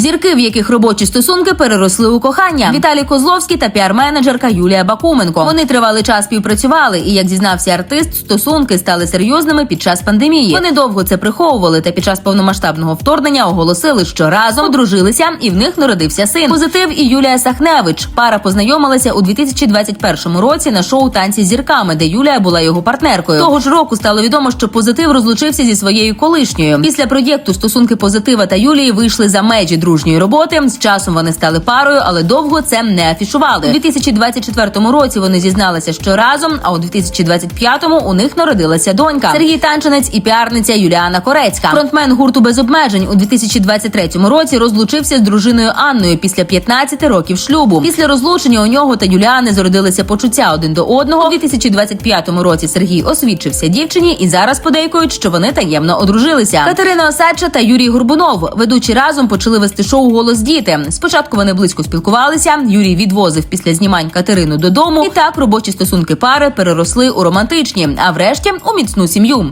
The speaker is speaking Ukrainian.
Зірки, в яких робочі стосунки переросли у кохання. Віталій Козловський та піар-менеджерка Юлія Бакуменко. Вони тривалий час співпрацювали, і як зізнався артист, стосунки стали серйозними під час пандемії. Вони довго це приховували, та під час повномасштабного вторгнення оголосили, що разом одружилися, і в них народився син. Позитив і Юлія Сахневич. Пара познайомилася у 2021 році на шоу Танці з зірками, де Юлія була його партнеркою. Того ж року стало відомо, що позитив розлучився зі своєю колишньою. Після проєкту стосунки позитива та Юлії вийшли за межі дружньої роботи. З часом вони стали парою, але довго це не афішували. У 2024 році вони зізналися, що разом, а у 2025-му у них народилася донька. Сергій Танченець і піарниця Юліана Корецька. Фронтмен гурту без обмежень у 2023 році розлучився з дружиною Анною після 15 років шлюбу. Після розлучення у нього та Юліани зародилися почуття один до одного. У 2025 році Сергій освідчився дівчині і зараз подейкують, що вони таємно одружилися. Катерина Осадча та Юрій Горбунов ведучі разом почали вести шоу Голос діти. Спочатку вони близько спілкувалися. Юрій відвозив після знімань Катерину додому. І так робочі стосунки пари переросли у романтичні, а врешті у міцну сім'ю.